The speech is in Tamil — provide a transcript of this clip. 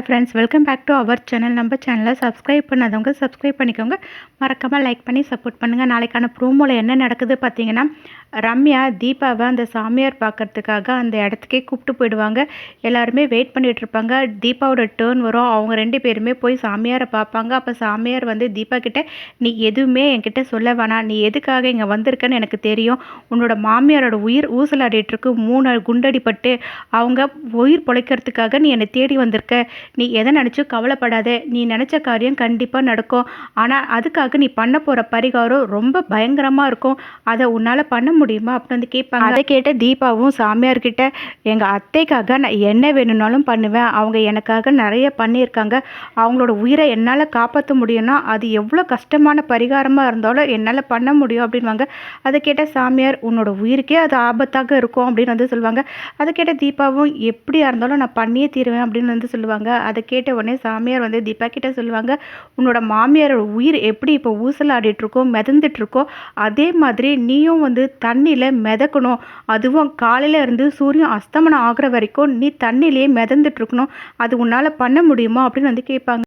Hi friends welcome back to our channel நம்ம சேனலை சப்ஸ்கிரைப் பண்ணாதவங்க சப்ஸ்கிரைப் பண்ணிக்கோங்க. மறக்காமல் லைக் பண்ணி சப்போர்ட் பண்ணுங்கள் நாளைக்கான ப்ரோமோவில் என்ன நடக்குது பார்த்தீங்கன்னா ரம்யா தீபாவை அந்த சாமியார் பார்க்கறதுக்காக அந்த இடத்துக்கே கூப்பிட்டு போயிடுவாங்க. எல்லாருமே வெயிட் பண்ணிகிட்டு இருப்பாங்க. தீபாவோட டேர்ன் வரும். அவங்க ரெண்டு பேருமே போய் சாமியாரை பார்ப்பாங்க. அப்போ சாமியார் வந்து தீபா கிட்டே நீ எதுவுமே என்கிட்ட சொல்ல வேணாம். நீ எதுக்காக இங்கே வந்திருக்கன்னு எனக்கு தெரியும். உன்னோட மாமியாரோட உயிர் ஊசலாடிட்டுருக்கு மூணு குண்டடிப்பட்டு அவங்க உயிர் பொழைக்கிறதுக்காக நீ என்னை தேடி வந்திருக்க. நீ எதை நினச்சும் கவலைப்படாத. நீ நினச்ச காரியம் கண்டிப்பாக நடக்கும். ஆனால் அதுக்காக நீ பண்ண போகிற பரிகாரம் ரொம்ப பயங்கரமாக இருக்கும். அதை உன்னால் பண்ண முடியுமா? அப்படின்னு வந்து கேட்பாங்க. அதை கேட்ட தீபாவும் சாமியார்கிட்ட எங்கள் அத்தைக்காக நான் என்ன வேணும்னாலும் பண்ணுவேன். அவங்க எனக்காக நிறைய பண்ணியிருக்காங்க. அவங்களோட உயிரை என்னால் காப்பாற்ற முடியும்னா அது எவ்வளோ கஷ்டமான பரிகாரமாக இருந்தாலும் என்னால் பண்ண முடியும் அப்படின்வாங்க. அதை கேட்ட சாமியார் உன்னோட உயிருக்கே அது ஆபத்தாக இருக்கும் அப்படின்னு வந்து சொல்லுவாங்க. அதை கேட்ட தீபாவும் எப்படியா இருந்தாலும் நான் பண்ணியே தீருவேன் அப்படின்னு வந்து சொல்லுவாங்க. அதை கேட்ட உடனே சாமியார் வந்து தீபா கிட்ட சொல்லுவாங்க உன்னோட மாமியாரோட உயிர் எப்படி இப்போ ஊசலாடிட்டுருக்கோ மிதந்துட்டுருக்கோ மிதந்துட்டு இருக்கோ அதே மாதிரி நீயும் வந்து தண்ணியில் மிதக்கணும். அதுவும் காலையில் இருந்து சூரியன் அஸ்தமனம் ஆகிற வரைக்கும் நீ தண்ணியிலேயே மிதந்துட்டுருக்கணும். அது உன்னால் பண்ண முடியுமா? அப்படின்னு வந்து கேட்பாங்க.